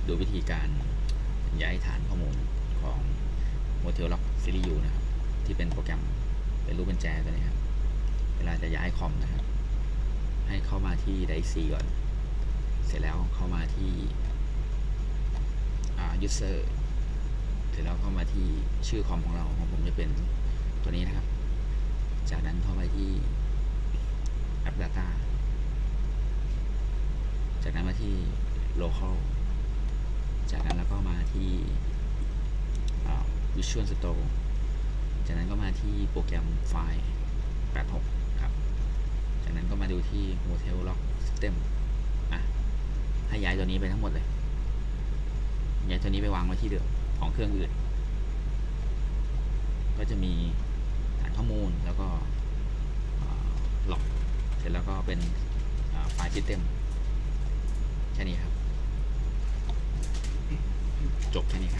ับดูวิธีการย้ายฐานข้อมูลของ Motel Lock Series U นะครับ ที่เป็นโปรแกรมเป็นรูปเป็นแจตัวนี้ครับ เวลาจะย้ายคอมนะครับ ให้เข้ามาที่ Drive C ก่อน เสร็จแล้วเข้ามาที่อ่า User เสร็จแล้วเข้ามาที่ชื่อคอมของเราของผมจะเป็นตัวนี้นะครับ จากนั้นเข้าไปที่ App Data จากนั้นมาที่ local จากนั้นแล้วก็มาที่ Visual Store จากนั้นก็มาที่โปรแกรมไฟล์ 86 ครับ จากนั้นก็มาดูที่ Hotel Lock System อะให้ย้ายตัวนี้ไปทั้งหมดเลย ย้ายตัวนี้ไปวางไว้ที่เดิมของเครื่องอื่น ก็จะมีฐานข้อมูลแล้วก็ล็อก เสร็จแล้วก็เป็นไฟล์ System แค่นี้ครับ จบแค่นี้ครับ